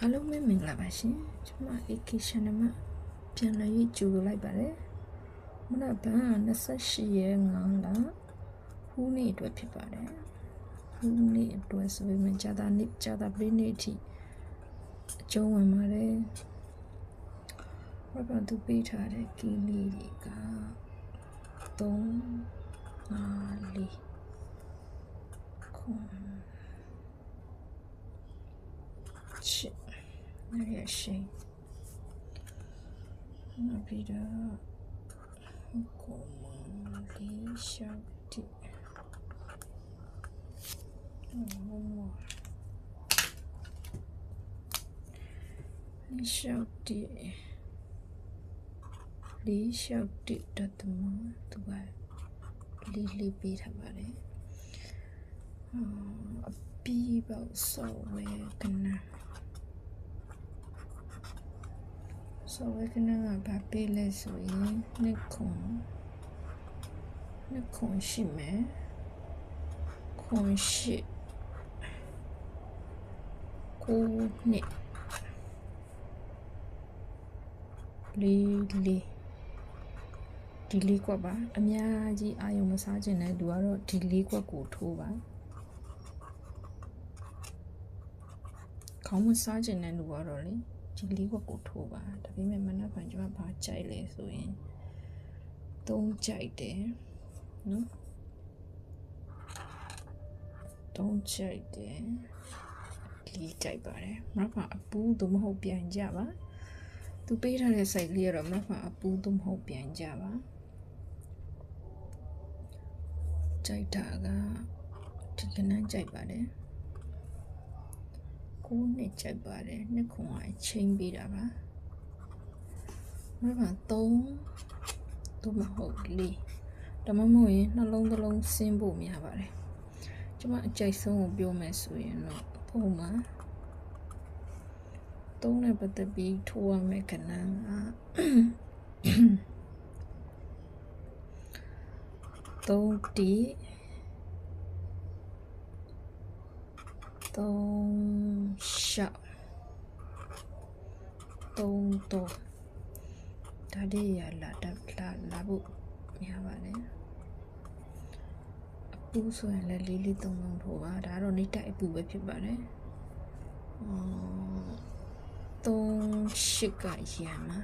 အားလုံးပဲမင်္ဂလာပါရှင်ကျွန်မ AK channel မှာပြန်လည်ရေးကြိုဆိုလိုက်ပါတယ်မနက်ပိုင်း28ရက်9လဟူးနေ့အတွက်ဖြစ်ပါတယ်ဟူးနေ့အတွက်ဆိုပေမဲ့ဂျာတာနေ့ဂျာတာပရိနေ့အထိအကျုံးဝင်ပါတယ်ဘာဘာသူပေးထားတဲ့ကီလေးတွေက3 5 4ခွ Where is she? Nabila Komalisha Oh, one more. Li Shakti. Li Shakti Tatma Tuba. lý Li Thả Bà Oh, a Bảo about Về we're gonna. ဆော်ဝဲကနကဘာပေးလဲဆိုရင်နှစ်ခွန်နှစ်ခွန်ရှိမယ်ခွန်ရှိကိုနှစ်လေးလေးဒီလေးကွက်ပါအများကြီးအာယုံမစားခြင်းတဲ့လူကတော့ဒီလေးကွက်ကိုထိုးပါခေါင်းမစားခြင်းတဲ့လူကတော့လေ ဒီလေးခွက်ကိုထိုးပါဒါပေမဲ့မနက်ဖြန်ကျွန်မဘာကြိုက်လဲဆိုရင်သုံးကြိုက်တယ်နော်သုံးကြိုက်တယ်လေးကြိုက်ပါတယ်မနက်ဖြန်အပူးသို့မဟုတ်ပြန်ကြပါသူပေးထားတဲ့ site လေးကတော့မနက်ဖြန်အပူးသို့မဟုတ်ပြန်ကြပါကြိုက်တာကဒီကနန်းကြိုက်ပါတယ် ကိုးနှစ်ကြိုက်ပါတယ်နှစ်ခွန်ကအချင်းပေးတာပါနောက်ပါ3သို့မဟုတ်4ဒါမှမဟုတ်ရင်နှလုံးသလုံးဆင်းဖို့များပါတယ်ကျွန်မအကြိုက်ဆုံးကိုပြောမယ်ဆိုရင်တော့ပုံမှန်သုံးနဲ့ပတ်သက်ပြီးထိုးရမယ့်ကဏ္ဍကသုံးတီသုံး ရှောက်သုံးတော့ဒါလေးရလာတက်လာလာဖို့များပါလေအပူဆိုရင်လည်းလေးလေးသုံးလုံးထိုးပါဒါတော့နေတိုက်အပူပဲဖြစ်ပါတယ်အော်သုံးရှစ်ကရံမှာ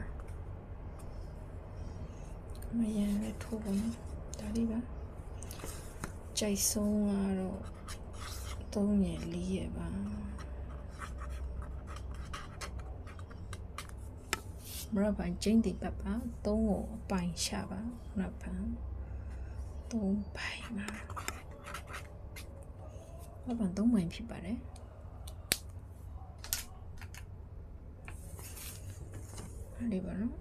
မရံလည်းထိုးပါမယ်ဒါလေးပါကြိုက်ဆုံးကတော့3ရက်4ရက်ပါ မရပိုင်ကျင်းတိပတ်ပါ3ကိုအပိုင်ရှာပါမရပန်3ပိုင်ပါမရပန်3ပိုင်ဖြစ်ပါတယ်လေးပါနော်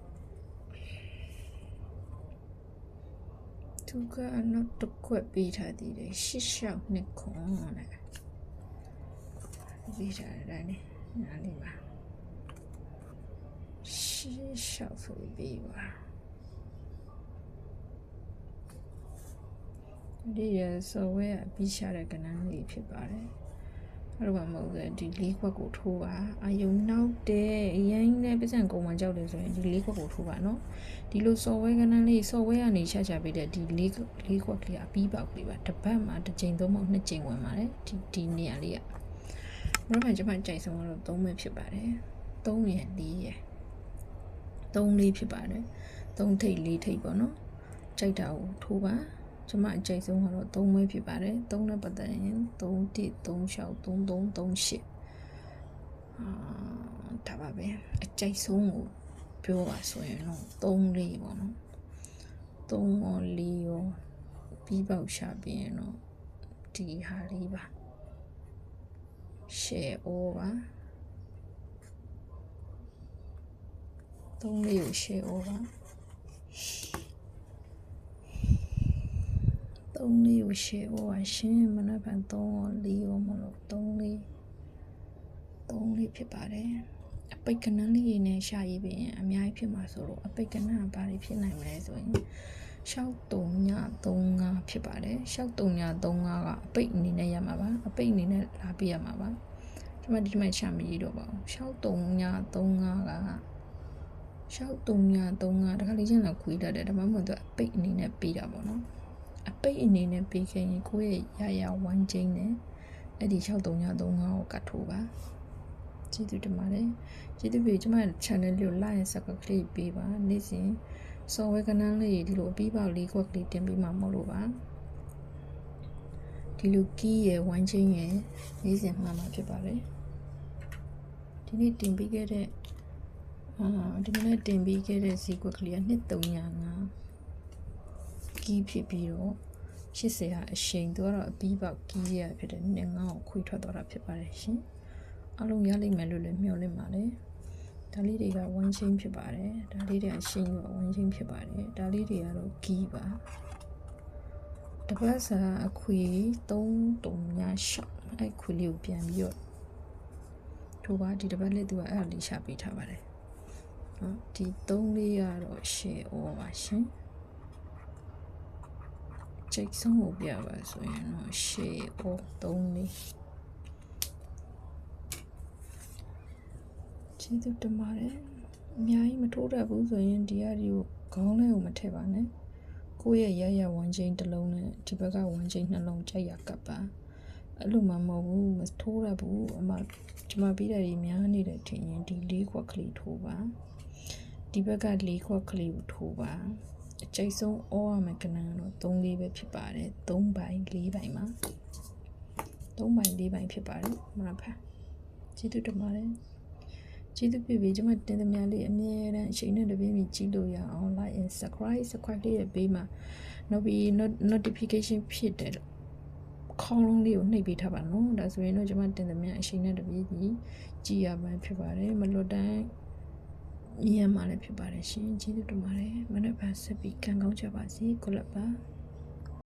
သူကတော့တစ်ခွက်ပေးထားသေးတယ်ရှစ်ရှောက်နှစ်ခွန်တဲ့ပေးထားတယ်လေနားလေးပါ ရှစ်ရှောက်ဆိုပြီးပါဒီရဆိုဝဲအပြီးရှာတဲ့ကဏ္ဍလေးဖြစ်ပါတယ်အဲ့လိုမှမဟုတ်ဘူးဒီလေးခွက်ကိုထိုးပါအာယုံနောက်တဲ့အရင်နဲ့ပြဿနာကုန်မှကြောက်တယ်ဆိုရင်ဒီလေးခွက်ကိုထိုးပါနော်ဒီလို software ကဏ္ဍလေး software ကနေရှာချပေးတဲ့ဒီလေးလေးခွက်ကလေးအပြီးပေါက်ကလေးပါတစ်ပတ်မှာတစ်ချိန်သုံးပုံနှစ်ချိန်ဝင်ပါတယ်ဒီဒီနေရာလေးကဘယ်မှာကျွန်မကြိုက်ဆုံးတော့သုံးပဲဖြစ်ပါတယ်3ရယ်4ရယ် 3လေးဖြစ်ပါတယ်3ထိပ်4ထိပ်ပေါ့နော်ကြိုက်တာကိုထိုးပါကျွန်မအကြိုက်ဆုံးကတော့3ပဲဖြစ်ပါတယ်3နဲ့ပတ်သက်ရင်3 1 3 6 3 3 3 8အာဒါပါပဲအကြိုက်ဆုံးကိုပြောပါဆိုရင်တော့3လေးပေါ့နော်3ရော4ရောပြီးပေါက်ရှာပြီးရင်တော့ဒီဟာလေးပါ share over သုံးလေးကို share over သုံးလေးကို share over ရှင်းမနက်ဖြန်3ရော4ရောမလို့3လေး3လေးဖြစ်ပါတယ်အပိတ်ကနန်းလေးနဲ့ရှာရည်ပြင်အများကြီးဖြစ်မှာဆိုတော့အပိတ်ကနန်းကဘာတွေဖြစ်နိုင်မလဲဆိုရင်ရှောက်တုံည35ဖြစ်ပါတယ်ရှောက်တုံည35ကအပိတ်အနေနဲ့ရမှာပါအပိတ်အနေနဲ့လာပြရမှာပါဒီမှာဒီမှာချမရေးတော့ပါဘူး6335က 6335တခါလေးချင်းတော့ခွေးတတ်တယ်ဒါမှမဟုတ်သူအပိတ်အနေနဲ့ပေးတာပေါ့နော်အပိတ်အနေနဲ့ပေးခဲ့ရင်ကိုယ့်ရဲ့ရရဝမ်းချင်းနဲ့အဲ့ဒီ6335ကိုကတ်ထိုးပါကျေးဇူးတင်ပါတယ်ကျေးဇူးပြုကျွန်မ channel လေးကို like and subscribe ပေးပါနေ့စဉ် software ကဏ္ဍလေးဒီလိုအပြီးပေါက်လေးခွက်ကလေးတင်ပေးမှာမဟုတ်လို့ပါဒီလိုကီးရယ်ဝမ်းချင်းရယ်နေ့စဉ်မှာမှာဖြစ်ပါတယ်ဒီနေ့တင်ပေးခဲ့တဲ့ အာဒီနေ့တင်ပေးခဲ့တဲ့ဈေးကွက်ကလေးက2305ကီးဖြစ်ပြီးတော့80ဟာအရှိန်သူကတော့အပြီးပေါက်ကီးရဖြစ်တဲ့နင်းငေါ့ကိုခွေထွက်သွားတာဖြစ်ပါတယ်ရှင်အလုံးရလိမ့်မယ်လို့လည်းမျှော်လင့်ပါတယ်ဒါလေးတွေကဝမ်းချင်းဖြစ်ပါတယ်ဒါလေးတွေအရှိန်ကဝမ်းချင်းဖြစ်ပါတယ်ဒါလေးတွေကတော့ကီးပါတပတ်စာအခွေ3.3ရှော့အဲ့ခွေလေးကိုပြန်ပြီးတော့ထိုးပါဒီတပတ်လေးသူကအဲ့ဒါလေးရှာပေးထားပါတယ် နော်ဒီ3လေးကတော့ share over ပါရှင်ချိတ်ဆုံးကိုပြပါဆိုရင်တော့ share over 3လေးကျေးဇူးတင်ပါတယ်အများကြီးမထိုးတတ်ဘူးဆိုရင်ဒီဟာဒီကိုခေါင်းလေးကိုမထည့်ပါနဲ့ကိုယ့်ရဲ့ရရဝမ်းချင်းတစ်လုံးနဲ့ဒီဘက်ကဝမ်းချင်းနှလုံးကြိုက်ရကပ်ပါအဲ့လိုမှမဟုတ်ဘူးမထိုးရဘူးအမဒီမှာပြီးတဲ့ဒီများနေတယ်ထင်ရင်ဒီလေးခွက်ကလေးထိုးပါ ဒီဘက်ကလေးခွက်ကလေးကိုထိုးပါအကျိတ်ဆုံးအောရမယ်ကနန်းတော့3လေးပဲဖြစ်ပါတယ်3ပိုင်း4ပိုင်းမှာ3ပိုင်း4ပိုင်းဖြစ်ပါတယ်မလားဖာကျေးဇူးတင်ပါတယ်ကျေးဇူးပြုပြီးကျွန်မတင်သမျှလေးအမြဲတမ်းအချိန်နဲ့တပြေးမိကြည့်လို့ရအောင် like and subscribe subscribe လေးရဲ့ဘေးမှာနောက်ပြီး notification ဖြစ်တယ်ခေါင်းလုံးလေးကိုနှိပ်ပေးထားပါနော်ဒါဆိုရင်တော့ကျွန်မတင်သမျှအချိန်နဲ့တပြေးညီကြည့်ရမှာဖြစ်ပါတယ်မလွတ်တိုင်းမြ င်ရမှာလည်းဖြစ်ပါတယ်ရှင်ကျေးဇူးတင်ပါတယ်မနေ့ကဆက်ပြီးကံကောင်းကြပါစေကိုလက်ပါ